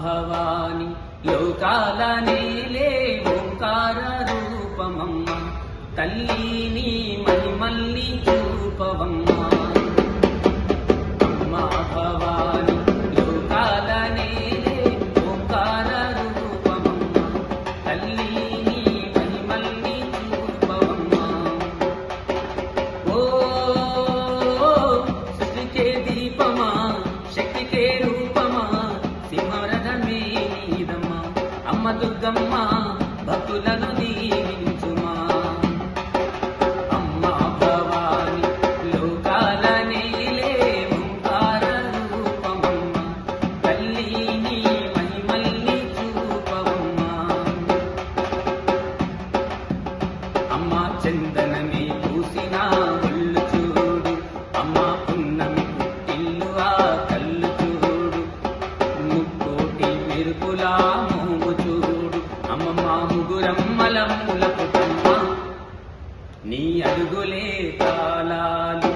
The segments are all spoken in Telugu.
భవాని లోకాల నేలే ఓంకార రూపమమ్మ. తల్లి నీ మహిమల్ని చూపవమ్మ. అమ్మా భవాని లోకాల నేలే ఓంకార రూపమమ్మ. తల్లి నీ మహిమల్ని చూపవమ్మ. ఓ సృష్టికే దీప దుర్గమ్మ భక్తులను దీవించుమా. అమ్మ భవాని లోకాల నేలే ఓంకార తల్లి నీ మహిమల్ని చూపవమ్మా. అమ్మ చందనమే పూసిన మెరుపులా మోము చూడు. అమ్మ మా ముగురమ్మల ములపుటమ్మ నీ అడుగులే తాళాలు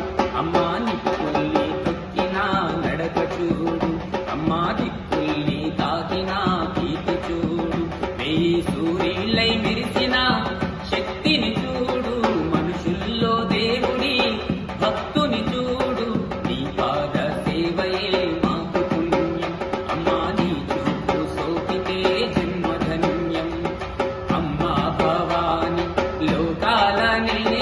Dani.